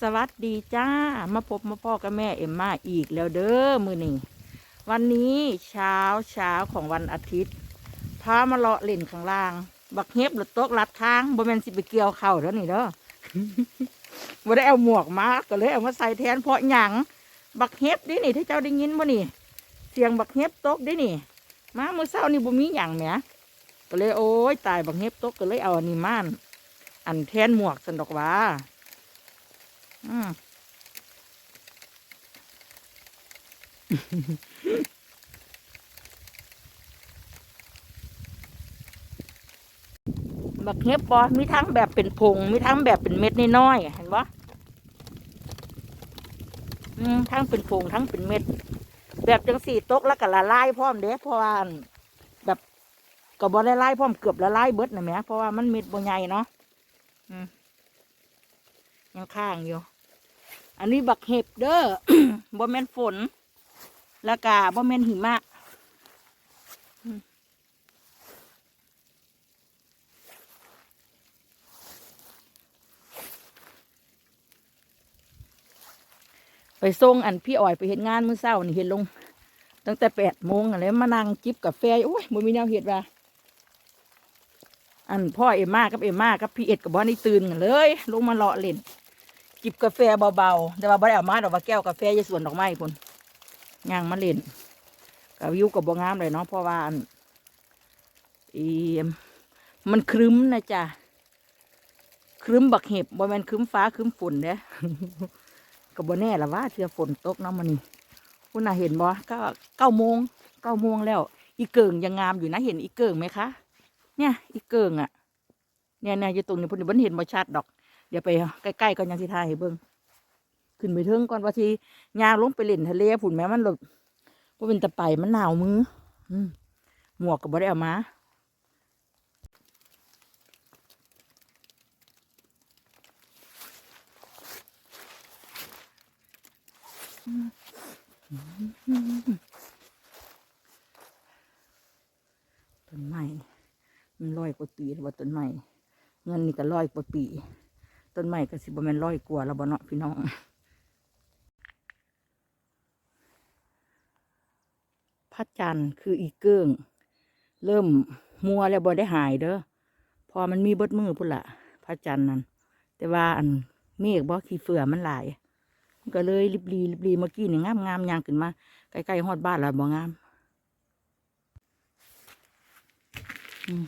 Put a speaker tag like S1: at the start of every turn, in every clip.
S1: สวัสดีจ้า มาพบมาพ่อกับแม่เอ็มมาอีกแล้วเด้อมือนี้วันนี้เช้าเช้าของวันอาทิตย์พามาเลาะเล่นข้างล่าง บักเฮ็บหรือโต๊ะลัดทางบ่แมนสิไปเกี่ยวเข่าแล้วนี่เด้อบ่ได้เอาหมวกมาก็เลยเอามาใส่แทนเพราะหยังบักเฮ็บดินี่ที่เจ้าได้ยินบ่นี่ เสียงบักเฮ็บโตกดินี่ มาเมื่อเช้านี่บ่มีหยังแหมก็เลยโอ้ยตายบักเฮ็บโตกก็เลยเอาอันนี้มาอันแทนหมวกสันดอกว่า อืมบักเห็บบอมีทั้งแบบเป็นผงมีทั้งแบบเป็นเม็ดน้อยๆเห็นปะอืมทั้งเป็นผงทั้งเป็นเม็ด แบบจังสี่ตกแล้วก็ละลายพร้อมเด้เพราะว่าอั่นแบบก็บ่ละลายพร้อมเกือบละลายเบิดนะแม่เพราะว่ามันเม็ดบ่ใหญ่เนาะยังข้างอยู่ อันนี้บักเห็บเด้อ บ่แม่นฝน แล้วก็บ่แม่นหิมะไปส่งอันพี่อ่อยไปเห็นงานมื้อเช้านี่เห็นลง ตั้งแต่แปดโมงอะไรมานั่งจิบกาแฟโอ้ยบ่มีแนวเห็ดว่าอันพ่อเอ็มมากับเอ็มมากับพี่เอ็ดกับบอนี่ตื่นกันเลย ลงมาเลาะเล่น จิบกาแฟเบาๆ แต่ว่าบ่ได้เอามาดอกว่าแก้วกาแฟอยาสวนดอกไม้พุ่นย่างมาเล่นกับวิวกับบ่งามเลยเนาะเพราะว่าอันอีมันครึ้มนะจ๊ะครึ้มบักเห็บบ่แมนครึ้มฟ้าครึ้มฝนเด้ก็บ่แน่ละว่าเทื่อฝนตกเนาะมันนี่คุณน่ะเห็นบ่ก็เก้าโมงเก้าโมงแล้ว อีเกิงยังงามอยู่นะเห็นอีเกิงไหมคะ เนี่ย อีเกิงอะ เนี่ยเนี่ยอยู่ตรงนี้พุ่นนี่บ่เห็นบ่ชัดดอก เดี๋ยวไปใกล้ๆก่อนยังสิทายให้เบิ่งขึ้นไปเทิงก่อนว่าที่ยางลงไปเล่นทะเลผุ่นแม้มันหลบว่าเป็นตะไปมันหนาวมืออืหมวกก็บ่ได้เอามาต้นไม้มันร้อยกว่าปีว่าต้นไม้เงินนี่ก็ร้อยกว่าปี ต้นไม้ก็สิบแมนร้อยกว่าแล้วบ่เนาะพี่น้องพระจันทร์คืออีเกิ้งเริ่มมัวแล้วบ่ได้หายเด้อพอมันมีเบดมือพุ่นละพระจันทร์นั่นแต่ว่าอันเมฆบ่ขี้เฟื่อมันหลายมันก็เลยริบรีริบรีเมื่อกี้นี่งามงามยางขึ้นมาใกล้ๆฮอดบ้านแล้วบ่งามอืม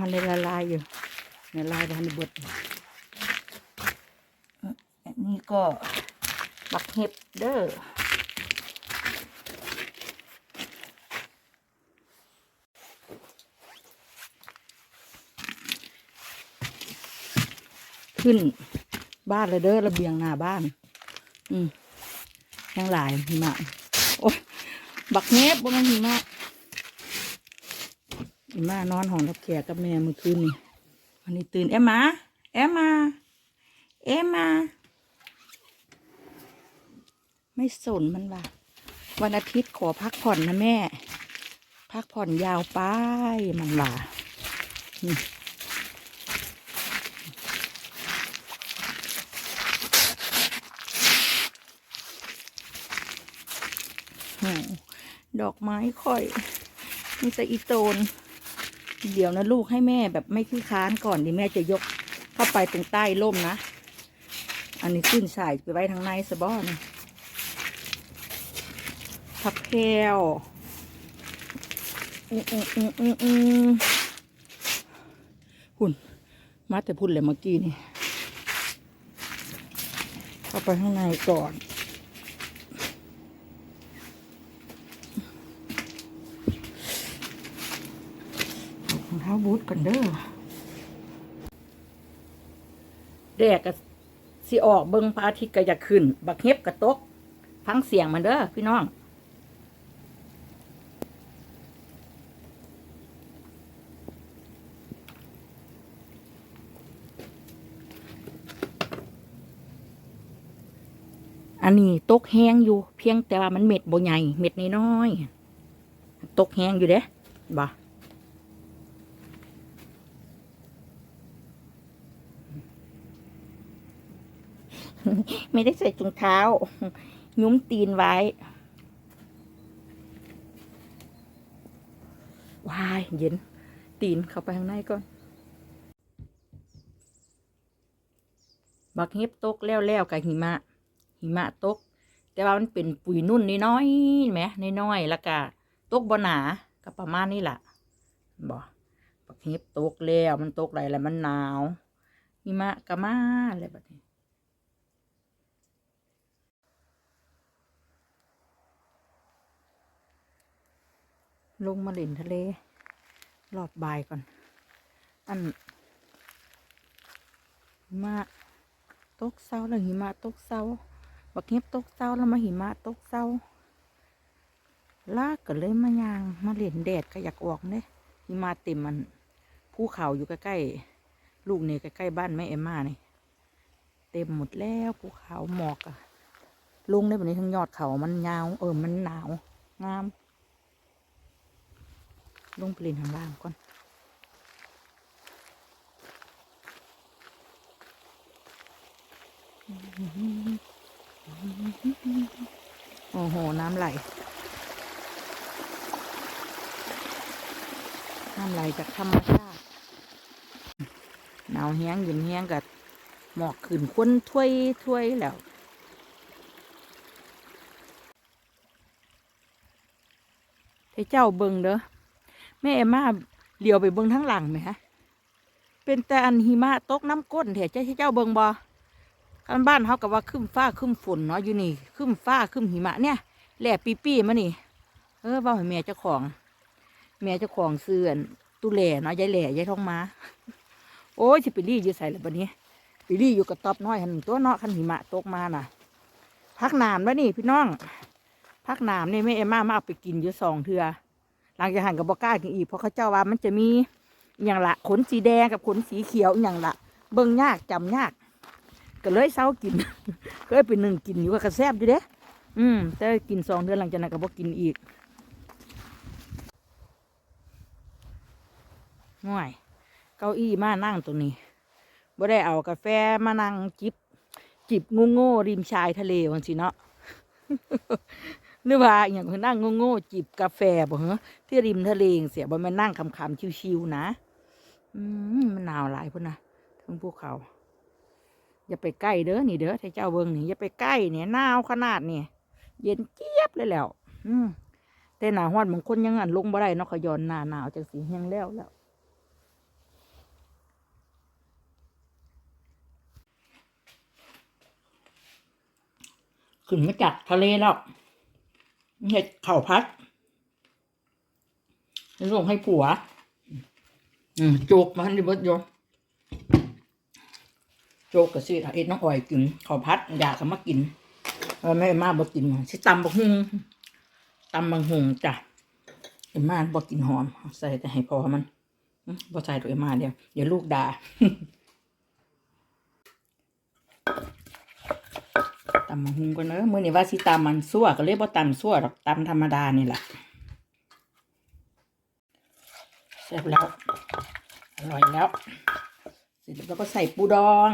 S1: มันเลยละลายอยู่ ละลายบ้านเบิดอันนี้ก็บักเห็บเด้อขึ้นบ้านเลยเด้อระเบียงหน้าบ้าน อืมยังหลายหิมะโอ้ยบักเนบบ่มันหิมะหิมะนอนห้องรับแขกกับแม่เมื่อคืนนี่ วันนี้ตื่นเอ็มมาเอ็มมาเอ็มมาไม่สนมันว่ะ วันอาทิตย์ขอพักผ่อนนะแม่ พักผ่อนยาวไปมันว่ะดอกไม้ค่อย มีแต่อีโตน เดี๋ยวนะลูกให้แม่แบบไม่ขี้ค้านก่อนดิแม่จะยกเข้าไปตรงใต้ร่มนะ อันนี้ขึ้นสายไปไว้ทางในสะบ้อนผักแพรวอืมอืมอืมอืมอืมหุ่นมาแต่พุ่นเลยเมื่อกี้นี่ เข้าไปข้างในก่อน รองเท้าบูทกันเด้อแดกก็สิออกเบิ่งพระอาทิตย์ก็จะขึ้น บักเฮ็บกระตกฟังเสียงมันเด้อพี่น้องอันนี้ตกแห้งอยู่ เพียงแต่ว่ามันเม็ดบ่ใหญ่เม็ดน้อยๆตกแห้งอยู่เด้บ่ ไม่ได้ใส่ถุงเท้า ยุ้มตีนไว้ วาย เย็น ตีนเข้าไปข้างในก่อน บักเห็บตกแล้วแล้วกับหิมะ หิมะตก แต่ว่ามันเป็นปุ๋ยนุ่นน้อยๆไหมน้อยๆแล้วก็ตกบ่หนาก็ประมาณนี้แหละบ่บักเห็บตกแล้วมันตกอะไรแล้วมันหนาวหิมะก็มาอะไรแบบนี้ ลงมาเล่นทะเลรอบบ่ายก่อน อันหิมะตกเศร้าแล้วหิมะตกเศร้าบักเห็บตกเศร้าแล้วมาหิมะตกเศร้าลากก็เลยมายางมาเล่นแดดก็อยากออกเนี่ยหิมะเต็มมันภูเขาอยู่ใกล้ๆลูกเนี่ยใกล้ๆบ้านแม่เอ็มมานี่เต็มหมดแล้วภูเขาหมอกอะลงได้แบบนี้ทั้งยอดเขามันยาว เออมันหนาวงาม ลงไปเล่นข้างล่างก่อนโอ้โห น้ำไหล น้ำไหลจากธรรมชาติ หนาวแห้งเย็นแห้งกับหมอกขึ้นควนถ้วยถ้วยแล้วให้เจ้าเบิงเด้อ แม่เอมมาเหลียวไปเบิงทั้งหลังไหมฮะเป็นแต่อันหิมะตกน้ำก้นแถอะเจ้าเจ้าเบิงบอกันบ้านเขากับว่าขึ้นฟ้าขึ้นฝนเนาะอยู่นี่ขึ้นฟ้าขึ้นหิมะเนี่ยแหล่ปีปีมานี่ เออเว่าให้แม่เจ้าของแม่เจ้าของเสื่อนตุแหล่เนาะยายแหล่ยายทองมาโอ้ยสิไปรีอยู่ใส่แล้วบัดนี้ไปรีอยู่กับตอบน้อยหันตัวเนาะขันหิมะตกมาน่ะ พักน้ำแล้วนี่พี่น้อง พักน้ำนี่แม่เอมมามาเอาไปกินอยู่สองเทือ หลังจากหันกับบอกล้ากินอีกเพราะเขาเจ้าว่ามันจะมีอย่างละขนสีแดงกับขนสีเขียวอย่างละเบิ่งยากจำยากก็เลยเศร้ากินเคยไปหนึ่งกินอยู่กับกระแซบอยู่เด้อืมแต่กินสองเดือนหลังจากนั้นก็บอกกินอีกง่วยเก้าอี้มานั่งตรงนี้บ่ได้เอากาแฟมานั่งจิบจิบงูโง่ริมชายทะเลวันสิเนาะ หรือว่าอย่างคือนั่งโง่ๆจิบกาแฟบ่เหรอที่ริมทะเลเสียบ่แม่นนั่งคำๆชิวๆนะ อืมมันหนาวหลายพุ่นนะทั้งภูเขา อย่าไปใกล้เด้อนี่เด้อถ้าเจ้าเบิงนี่อย่าไปใกล้เนี่ยหนาวขนาดนี่เย็นเจี๊ยบเลยแล้ว อืมแต่หนาฮอดบางคนยังอันลงบ่ได้เนาะขย้อนหนาหนาวจังสียังแล้วแล้วขึ้นมาจากทะเลแล้ว เห็ดเข่าพัดส่งให้ผัว อืมโจกมาให้เบิดโยโจกกับสิเอ็ดน้องอ่อยกินข้าพัด อยากก็มากินเออแม่มาบอกกินสิตำบักฮุงตำบักฮุงจ้ะเอ็มมาบอกกินหอม ใส่แต่ให้พอมันอืมบ่ใส่ตัวเอ็มมาเดียวเดี๋ยวลูกด่า ตำมะฮุงกันเนอะมื้อนี้ว่าสิตำมันซั่วก็เลยบ่ตำซั่วหรอกตำธรรมดานี่แหละเสร็จแล้ว อร่อยแล้ว เสร็จแล้วก็ใส่ปูดอง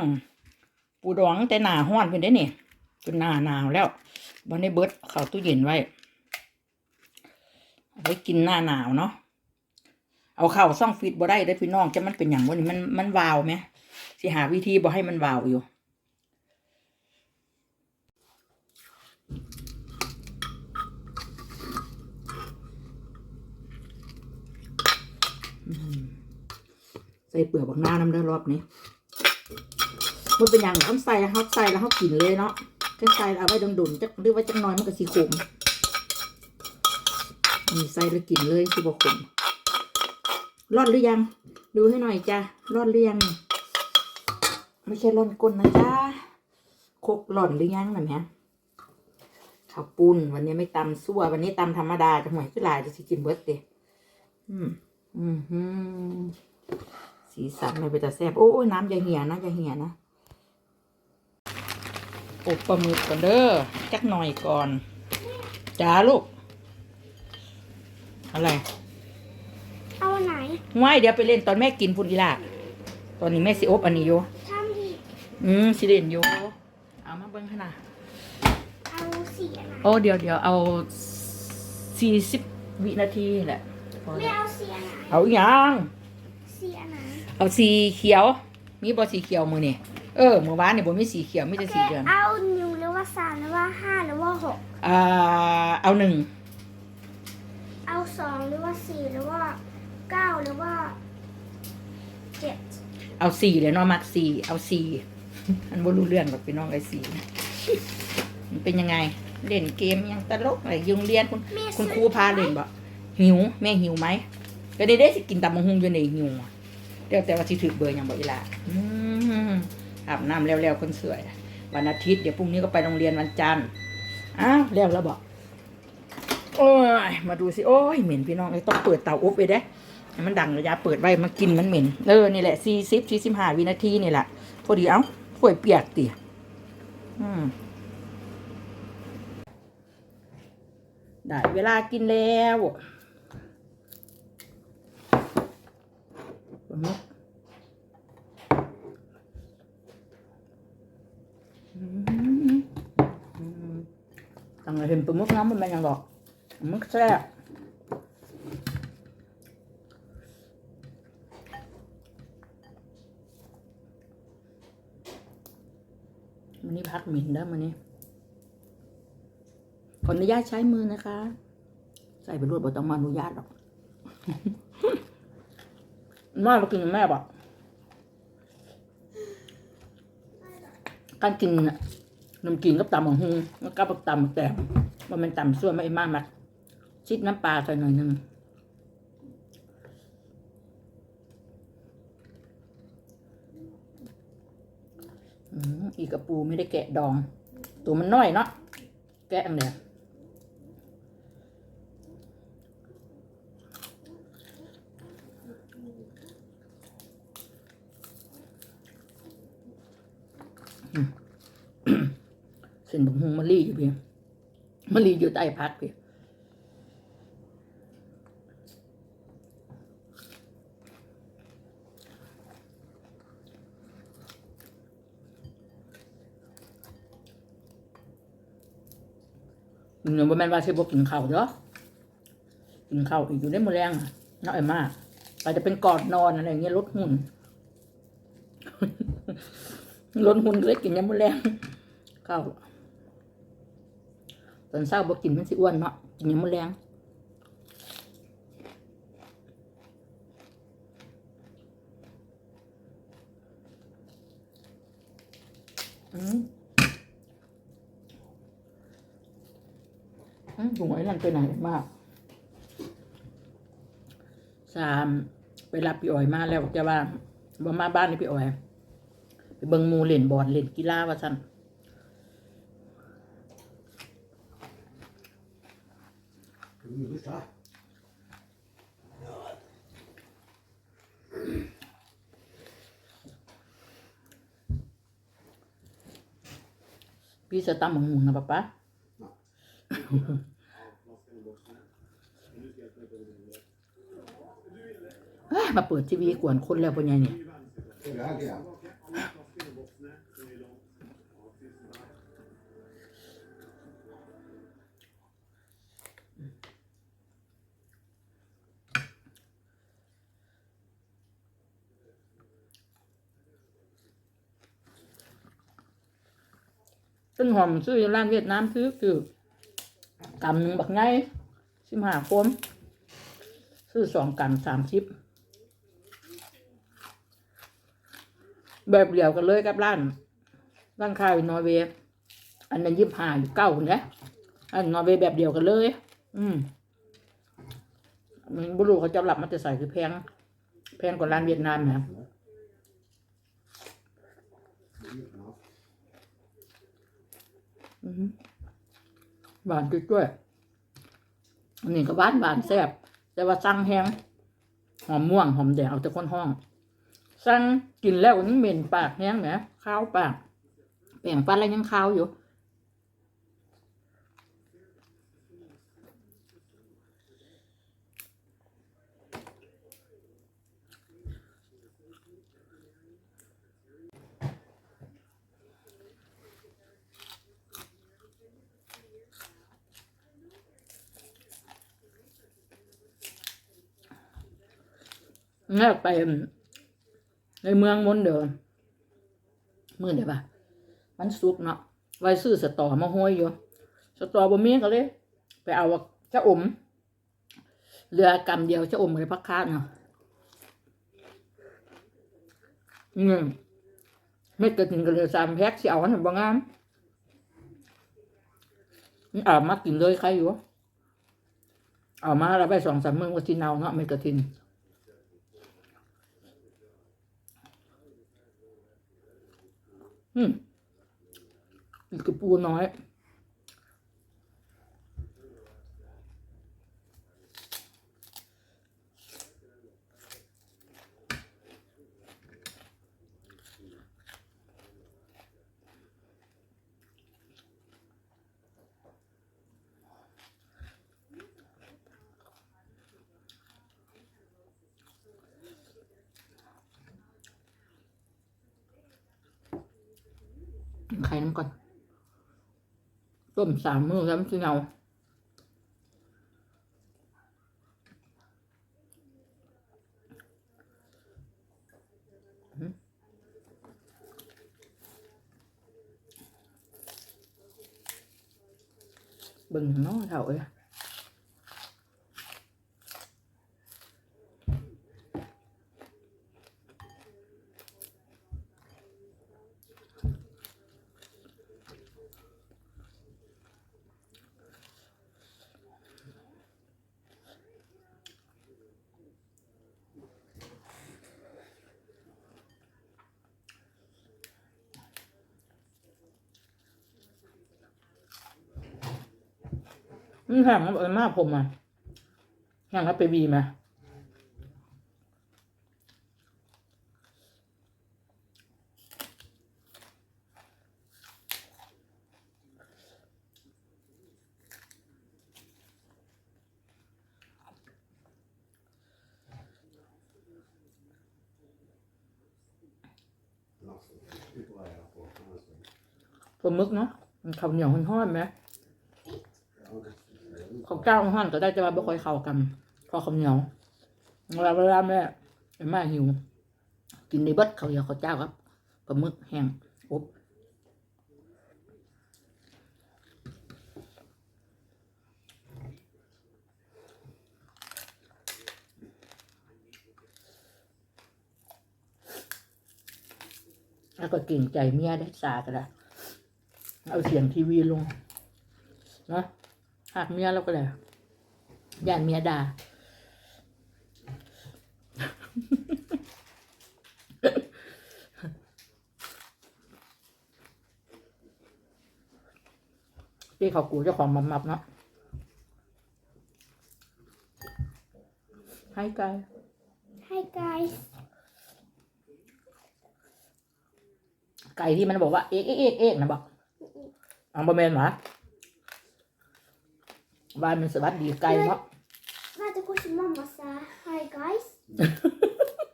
S1: ปูดองแต่หนาห้อนเพิ่นได้นี่เป็นหนาหนาวแล้วบ่ได้เบิดเข้าตู้เย็นไว้เอาไว้กินหน้าหนาวเนาะเอาเข้าซ่องฟิตบ่ได้เด้พี่น้องจะมันเป็นหยังวะนี่มันมันวาวไหมสิหาวิธีบ่ให้มันวาวอยู่ ใส่เปลือกบักหน้าน้ำเด้อรอบนี้มันเป็นอย่างเขาใส่แล้วเขาใส่แล้วเขากินเลยเนาะแค่ใส่เอาไว้ดุนๆจักหรือว่าจักน้อยมันก็สีขมนี่ใส่แล้วกินเลยคือบกขมรอดหรือยัง ดูให้หน่อยจ้ะรอดหรือยังไม่ใช่ร่อนก้นนะจ้าคกหล่อนหรือยังนั่นฮะข้าวปุ้นวันนี้ไม่ตำซั่ววันนี้ตำธรรมดาจะหวยขึ้นลายจะสิกินเบิร์ดเดอืม อืม สีสันเลยไปแต่แซ่บโอ้ยน้ำอย่าเหี่ยนะอย่าเหี่ยนะอบปลาหมึกก่อนเด้อจักหน่อยก่อนจ้าลูก อะไร
S2: เอาไหน
S1: ง่ายเดี๋ยวไปเล่นตอนแม่กินพุ่นอีหล่ะตอนนี้แม่สิอบอันนี้อยู่
S2: ทำอีก
S1: อืมสิเล่นอยู่เอามาเบิ่งขนาด
S2: เอาสีอันไหน
S1: โอ้เดี๋ยวเดี๋ยวเอาสี่สิบวินาทีแหละพอ
S2: ไม่
S1: แล้ว
S2: เอาสีอันไหน
S1: เอาอีกอย่าง
S2: สีอันไหน
S1: เอาสีเขียว มีบอสีเขียวมือนี่เออเมื่อวานเนี่ยผมมีสีเขียวมีแต่สีเหลือง
S2: เอาหนึ่งหรือว่าสามหรือว่าห้าหรือว่าหก
S1: อ่าเอาหนึ่ง
S2: เอาสองหรือว่าสี่หรือว่าเก้าหรือว่าเจ็ด
S1: เอาสี่เลยเนาะมักสี่เอาสี่อันบ่รู้เรื่องหรอกพี่น้องไอ้สี่นะมันเป็นยังไง เล่นเกมยังตลกอะไรยุงเรียนคุณ
S2: แม่
S1: คุณครู
S2: ซื้อ
S1: พาเล่นบ่หิวแม่หิวไหมก็ได้ได้สิกินตำมะฮุงอยู่ในหิวอะ เดี๋ยวแต่ว่าสิถือเบอร์ยังบ่อีหละอืมอาบน้ำแล้วๆคนสวย วันอาทิตย์เดี๋ยวพรุ่งนี้ก็ไปโรงเรียนวันจันทร์อ้าวแล้วแล้วบอกโอ้ยมาดูสิโอ้ยเหม็นพี่น้องเลยต้องเปิดเตาอบไปเด้ให้มันดังระยะเปิดไว้มากินมันเหม็นเออนี่แหละสี่สิบสี่สิบห้าวินาทีนี่แหละพอดีเอ้าถ้วยเปียกติอืมได้เวลากินแล้ว ปลาหมึกอืมอืมตั้งแต่เห็นปลาหมึกน้ำมันเป็นยังหรอกปลาหมึกแซ่บมันนี้พักหมิ่นแล้วมันนี้ขออนุญาตใช้มือนะคะ ใส่ไปรวดบ่ต้องมาอนุญาตหรอก น่าเรากินกับแม่ปะการกินน่ะน้ำกินกับตำของฮุงแล้วก็กับตำแต่ว่ามันตำส่วนไม่มากมักชิดน้ำปลาใส่หน่อยหนึงอีกกระปูไม่ได้แกะดอง ตัวมันน้อยเนาะแกะอันเดียว นบงฮุงมะลีอยู่เพียงมะลีอยู่ใต้พักเพียงหนูบ่แม่นว่าสิบ่กินข้าวเด้อกินข้าวอีกอยู่ได้มื้อแรงอะน้อยมากอาจจะเป็นกอดนอนอะไรอย่างเงี้ยลดหุ่นลดหุ่นก็เลยกินยามมื้อแรงข้าว ตอนเช้าบ่กินมันสิอ้วนเนาะกินยามมื้อแรงอืมอืมถุงไอ้นั่นไปไหนมากสามไปรับพี่อ้อยมาแล้วจะว่าบ่มาบ้านนี่พี่อ้อย ไปเบิ่งหมูเล่นบอลเล่นกีฬาว่าซั่น พี่จะตำหมงหมุนนะป๊าป๊าเอ้ยมาเปิดทีวีกวนคนแล้วป็นไงเนี่ย นหอมซื้อร้านเวียดนามซื้อคือกำหนึ่งบักไงสิบห้าคมซื้อสองกำสามสิบแบบเดียวกันเลยกับร้านร้านค้ายนอร์เวย์อันนั้นยิบห้าอยู่เก้าคนนะอันนอร์เวย์แบบเดียวกันเลย อืมมันบุรุษเขาจะหลับมันจะใส่คือแพงแพงกว่าร้านเวียดนามนะ อืม หวานจุ้ยอันนี้ก็หวานหวานแซ่บแต่ว่าสั่งแห้งหอมม่วงหอมแดงเอาแต่คนห้อง สั่งกินแล้วนี่เหม็นปากแห้งไหมข้าวปากแป้งฟันอะไรยังข้าวอยู่ แม่ไปในเมืองมนเดิมมื่อเดี๋ยวปะมันสุกเนาะไว้ซื้อสตอมาห้อยอยู่ สตอบ่มีก็เลย ไปเอาเจ้าอมเรือกำเดียวเจ้าอมเลยพักคาดเนาะนี่เม็ดกระถินก็เลยสามแพ็คสิเอาให้บ่งามนี่เอามากินเลยใครอยู่เอามาแล้วไปสองสามมื้อว่าสิเนาเนาะเม็ดกระถิน อืมอีกกระปูน้อย ไข่น้ำก่อน ต้มสามมือแล้วมันจะเงาอื้อเบิ่งเนาะเท่าเอ้ย มันแห้งแล้วเอ้ยมากผมอะแห้งแล้วไปบีมาปลาหมึกเนาะมันข้าวเหนียวห้อนๆไหม เจ้าห้อนก็ได้จะว่าไม่ค่อยเข้ากันพอข้าเหนียวเวลาเวลาแม่แม่หิว กินในบิดข้าเหนียวข้าเจ้าครับปลาหมึกแห้งอบแล้วก็เก่งใจเมียได้สากันละเอาเสียงทีวีลง นะ หักเมียแล้วก็เลยย่านเมียด่าพี่เขากูเจ้าของมัมมับเนาะให้ไกล
S2: Hi guys
S1: ไก่ที่มันบอกว่าเอกเอกเอกเอกนะบอกอังบะเมนหมา บ้านมันสวัสดีไก่เนาะ
S2: Vänta, kun sin mamma sa hi guys.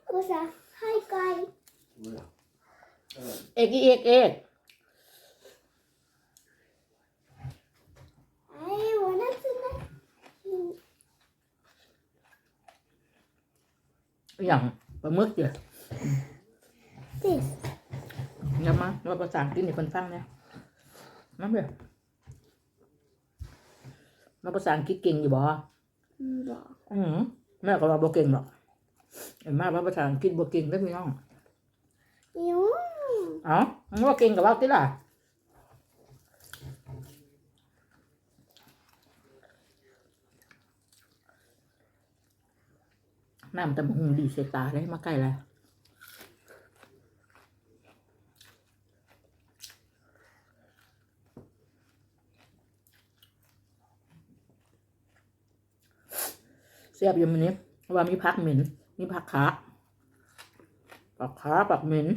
S2: kun sa hi guys.
S1: เอกเอกเอก
S2: I wanna to know.
S1: อย่างปลาหมึกเดี๋ยว
S2: This.
S1: เดี๋ยวมาเราภาษาอังกฤษให้คนฟังนะมาเดี๋ย วเราภาษาอังกฤษเก่งอยู่บ่
S2: Bra.
S1: อืมแม่ก็เราบ่เก่งหรอกเห็นมากว่าภาษาอังกฤษบ่เก่งได้อพี่น้อง
S2: Jo.
S1: เอ้ามึงว่าเก่งกับว่าติล่ะน้ำตำหุงดีเสยตาเลยมาใกล้เลย สียบอยู่มันนี้ว่ามีพักเหม็น มีผักขาผักขาผักเหม็น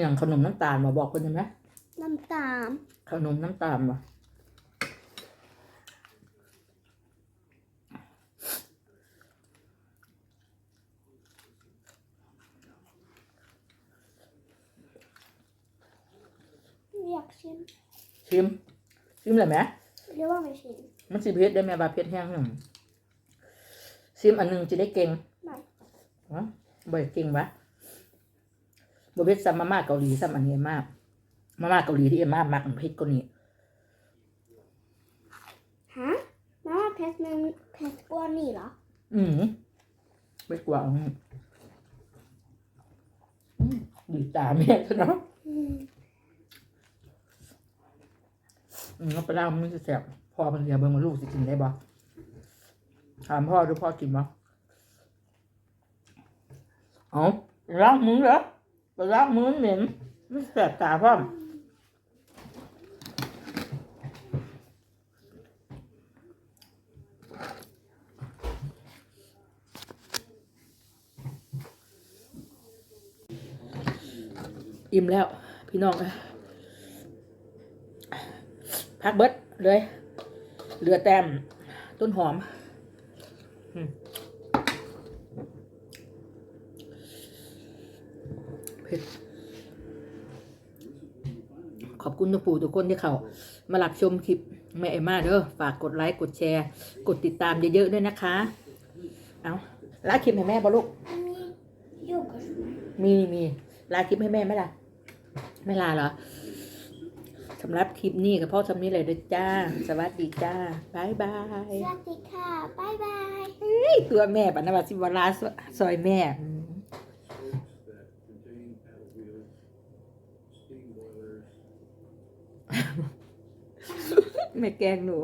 S1: อย่างขนมน้ำตาลมาบอกคนได้ไหม
S2: Nam tam.
S1: ขนมน้ำตาลมา
S2: Reaction.
S1: ชิม ชิม เลยไหม
S2: Det var min kin.
S1: มันสิเพชรได้ไหมบาเพชรแห้งหนึ่งซิมอันหนึ่งจะได้เก่ง
S2: ไม่
S1: ฮะบ่อยเก่งวะบ่เพชรซ้ำมาม่าเกาหลีซ้ำอันนี้มาก มาม่าเกาหลีที่เอ็มมากมักเพชรกว่านี้
S2: ฮะมาม่าเพชรมันเพชรกว่านี่เหรอ
S1: อืมไม่กว่าอืมอืมดีตาแม่ซะเนาะ
S2: อืม
S1: อืม เอาไปเล่ามันจะแสบพ่อมันเรียเบิ่งมาลูกสิกินได้บ่ถามพ่อดูพ่อกินบ่เอาล้างมือเหรอไปล้างมือเหม็นไม่แสบตาพ่อมอิ่มแล้ว พี่น้องเอ้ย พักเบิดเลยเหลือแต้มต้นหอมอืมเผ็ดขอบคุณทุกปู่ทุกคนที่เขามาหลับชมคลิปแม่เอมมาเด้อฝากกดไลค์กดแชร์ กดติดตามเยอะๆด้วยนะคะ เอาลาคลิปให้แม่บ่ลูก
S2: อันนี้อยู่กับ
S1: มีมีลาคลิปให้แม่ไหมล่ะ ไม่ลาเหรอ สำหรับคลิปนี้กับพ่อทำนี้เลยเด้อจ้า สวัสดีจ้าบายบาย
S2: สวัสดีค่ะบ๊ายบาย
S1: เฮ้ยตัวแม่ปันนวัสิวลาซอยแม่อืมแม่แกล้งหนู